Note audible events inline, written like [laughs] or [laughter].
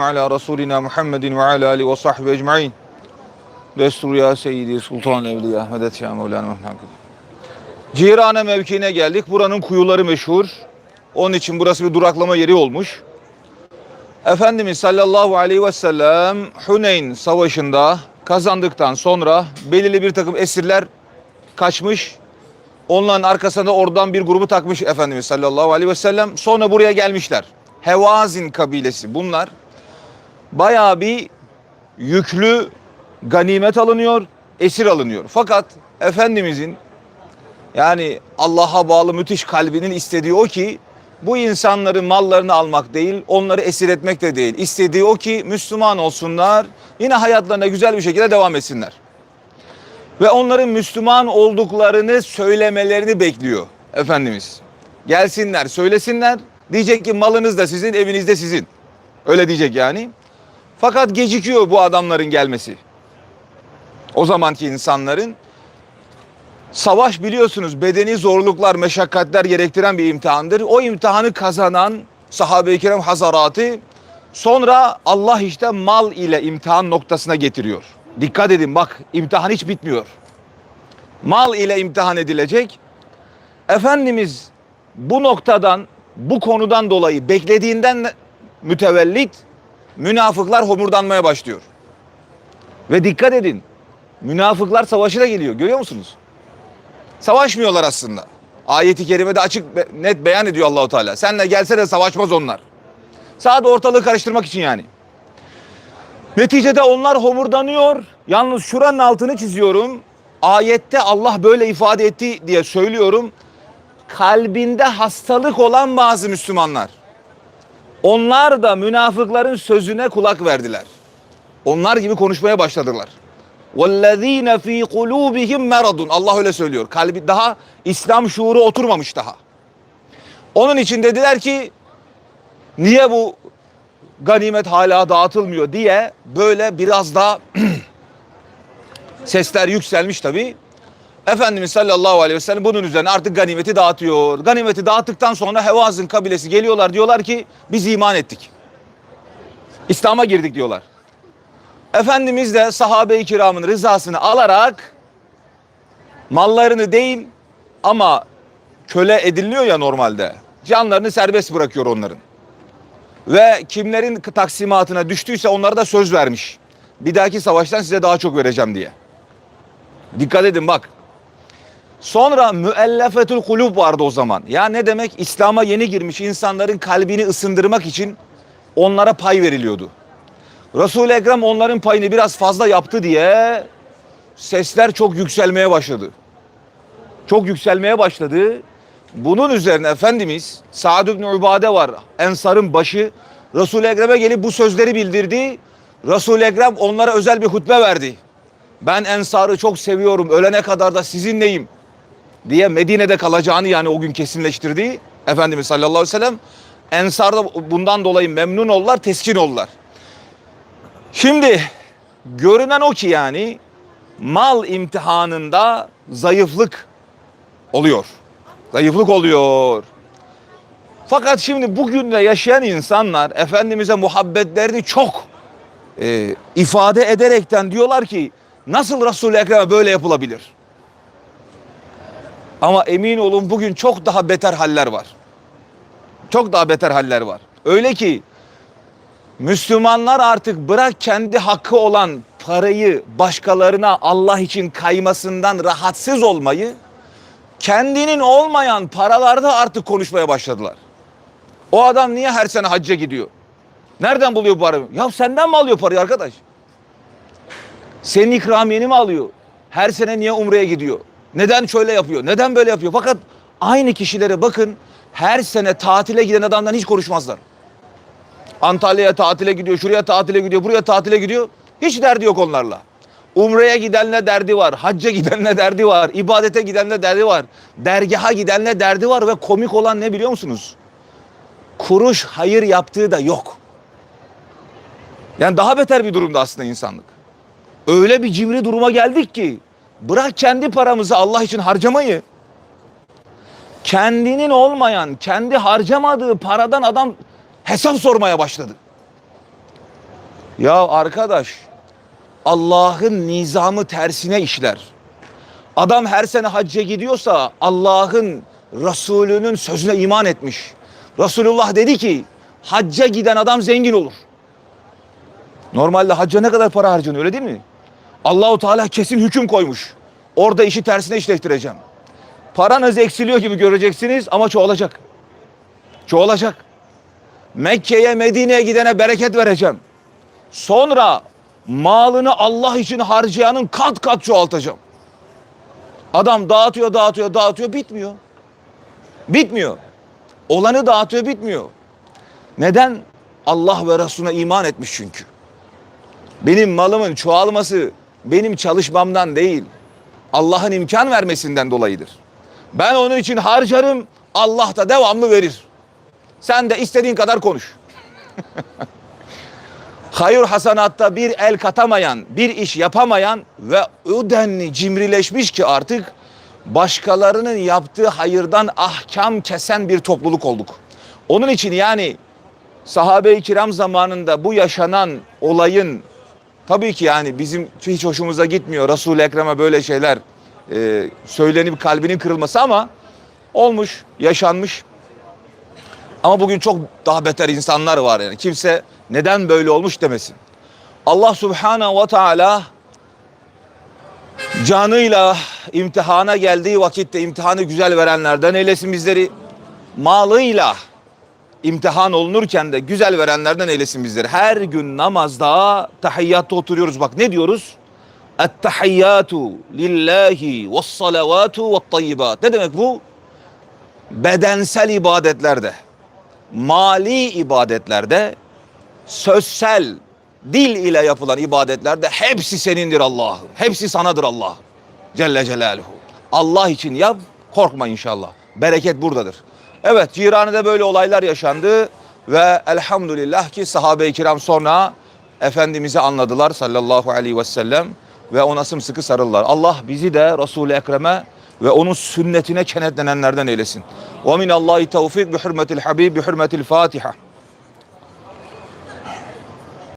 ala Resulina Muhammedin ve ala alihi ve sahbihi ecmain. Destur ya Seyyidi Sultan Evliya Medet ya Mevlana Mehmet. Cirane mevkiine geldik. Buranın kuyuları meşhur. Onun için burası bir duraklama yeri olmuş. Efendimiz sallallahu aleyhi ve sellem Huneyn savaşında kazandıktan sonra belirli bir takım esirler kaçmış. Onların arkasında oradan bir grubu takmış Efendimiz sallallahu aleyhi ve sellem. Sonra buraya gelmişler. Hevazin kabilesi bunlar. Bayağı bir yüklü ganimet alınıyor, esir alınıyor. Fakat Efendimizin yani Allah'a bağlı müthiş kalbinin istediği o ki bu insanların mallarını almak değil, onları esir etmek de değil. İstediği o ki Müslüman olsunlar, yine hayatlarına güzel bir şekilde devam etsinler. Ve onların Müslüman olduklarını söylemelerini bekliyor Efendimiz. Gelsinler, söylesinler. Diyecek ki malınız da sizin, eviniz de sizin. Öyle diyecek yani. Fakat gecikiyor bu adamların gelmesi. O zamanki insanların Savaş biliyorsunuz bedeni zorluklar, meşakkatler gerektiren bir imtihandır. O imtihanı kazanan sahabe-i kiram hazaratı sonra Allah işte mal ile imtihan noktasına getiriyor. Dikkat edin bak imtihan hiç bitmiyor. Mal ile imtihan edilecek. Efendimiz bu noktadan, bu konudan dolayı beklediğinden mütevellit münafıklar homurdanmaya başlıyor. Ve dikkat edin münafıklar savaşı da geliyor görüyor musunuz? Savaşmıyorlar aslında. Ayeti kerimede açık net beyan ediyor Allahu Teala. Senle gelse de savaşmaz onlar. Sadece ortalığı karıştırmak için yani. Neticede onlar homurdanıyor. Yalnız şuranın altını çiziyorum. Ayette Allah böyle ifade etti diye söylüyorum. Kalbinde hastalık olan bazı Müslümanlar. Onlar da münafıkların sözüne kulak verdiler. Onlar gibi konuşmaya başladılar. وَالَّذ۪ينَ ف۪ي قُلُوبِهِمْ مَرَضٌ Allah öyle söylüyor. Kalbi daha İslam şuuru oturmamış daha. Onun için dediler ki niye bu ganimet hala dağıtılmıyor diye böyle biraz daha [clears throat] sesler yükselmiş tabi. Efendimiz sallallahu aleyhi ve sellem bunun üzerine artık ganimeti dağıtıyor. Ganimeti dağıttıktan sonra Hevaz'ın kabilesi geliyorlar diyorlar ki biz iman ettik. İslam'a girdik diyorlar. Efendimiz de sahabe-i kiramın rızasını alarak mallarını değil ama köle ediliyor ya normalde. Canlarını serbest bırakıyor onların. Ve kimlerin taksimatına düştüyse onlara da söz vermiş. Bir dahaki savaştan size daha çok vereceğim diye. Dikkat edin bak. Sonra müellefetül kulub vardı o zaman. Ya ne demek? İslam'a yeni girmiş insanların kalbini ısındırmak için onlara pay veriliyordu. Resul-i Ekrem onların payını biraz fazla yaptı diye sesler çok yükselmeye başladı. Çok yükselmeye başladı. Bunun üzerine Efendimiz Sa'd ibn Ubade var. Ensar'ın başı. Resul-i Ekrem'e gelip bu sözleri bildirdi. Resul-i Ekrem onlara özel bir hutbe verdi. Ben Ensar'ı çok seviyorum. Ölene kadar da sizinleyim diye Medine'de kalacağını yani o gün kesinleştirdi. Efendimiz sallallahu aleyhi ve sellem Ensar da bundan dolayı memnun oldular, teskin oldular. Şimdi görünen o ki yani mal imtihanında zayıflık oluyor. Zayıflık oluyor. Fakat şimdi bugün de yaşayan insanlar Efendimiz'e muhabbetlerini çok e, ifade ederekten diyorlar ki nasıl Resul-i Ekrem'e böyle yapılabilir? Ama emin olun bugün çok daha beter haller var. Çok daha beter haller var. Öyle ki Müslümanlar artık bırak kendi hakkı olan parayı başkalarına Allah için kaymasından rahatsız olmayı, kendinin olmayan paralarda artık konuşmaya başladılar. O adam niye her sene hacca gidiyor? Nereden buluyor bu parayı? Ya senden mi alıyor parayı arkadaş? Senin ikramiyeni mi alıyor? Her sene niye umreye gidiyor? Neden şöyle yapıyor? Neden böyle yapıyor? Fakat aynı kişilere bakın her sene tatile giden adamdan hiç konuşmazlar. Antalya'ya tatile gidiyor, şuraya tatile gidiyor, buraya tatile gidiyor. Hiç derdi yok onlarla. Umre'ye gidenle derdi var, hacca gidenle derdi var, ibadete gidenle derdi var, dergaha gidenle derdi var ve komik olan ne biliyor musunuz? Kuruş hayır yaptığı da yok. Yani daha beter bir durumda aslında insanlık. Öyle bir cimri duruma geldik ki bırak kendi paramızı Allah için harcamayı. Kendinin olmayan, kendi harcamadığı paradan adam hesap sormaya başladı. Ya arkadaş Allah'ın nizamı tersine işler. Adam her sene hacca gidiyorsa Allah'ın Resulünün sözüne iman etmiş. Resulullah dedi ki hacca giden adam zengin olur. Normalde hacca ne kadar para harcanıyor öyle değil mi? Allahu Teala kesin hüküm koymuş. Orada işi tersine işleştireceğim. Paranız eksiliyor gibi göreceksiniz ama çoğalacak. Çoğalacak. Mekke'ye, Medine'ye gidene bereket vereceğim. Sonra malını Allah için harcayanın kat kat çoğaltacağım. Adam dağıtıyor, dağıtıyor, dağıtıyor, bitmiyor. Bitmiyor. Olanı dağıtıyor, bitmiyor. Neden? Allah ve Resulüne iman etmiş çünkü. Benim malımın çoğalması benim çalışmamdan değil. Allah'ın imkan vermesinden dolayıdır. Ben onun için harcarım, Allah da devamlı verir. Sen de istediğin kadar konuş. [laughs] Hayır hasanatta bir el katamayan, bir iş yapamayan ve o denli cimrileşmiş ki artık başkalarının yaptığı hayırdan ahkam kesen bir topluluk olduk. Onun için yani sahabe-i kiram zamanında bu yaşanan olayın tabii ki yani bizim hiç hoşumuza gitmiyor. Resul-i Ekrem'e böyle şeyler e, söylenip kalbinin kırılması ama olmuş, yaşanmış. Ama bugün çok daha beter insanlar var yani. Kimse neden böyle olmuş demesin. Allah Subhanahu ve Teala canıyla imtihana geldiği vakitte imtihanı güzel verenlerden eylesin bizleri. Malıyla imtihan olunurken de güzel verenlerden eylesin bizleri. Her gün namazda tahiyyatta oturuyoruz. Bak ne diyoruz? Ettehiyyatu lillahi ve salavatu ve tayyibat. Ne demek bu? Bedensel ibadetlerde, mali ibadetlerde, sözsel, dil ile yapılan ibadetlerde hepsi senindir Allah'ım. Hepsi sanadır Allah. Celle Celaluhu. Allah için yap, korkma inşallah. Bereket buradadır. Evet, Cirane'de böyle olaylar yaşandı ve elhamdülillah ki sahabe-i kiram sonra Efendimiz'i anladılar sallallahu aleyhi ve sellem ve ona sımsıkı sarıldılar. Allah bizi de Resul-i Ekrem'e ve onun sünnetine kenetlenenlerden eylesin. Ve minallahi tevfik bi hürmetil habib bi hürmetil Fatiha.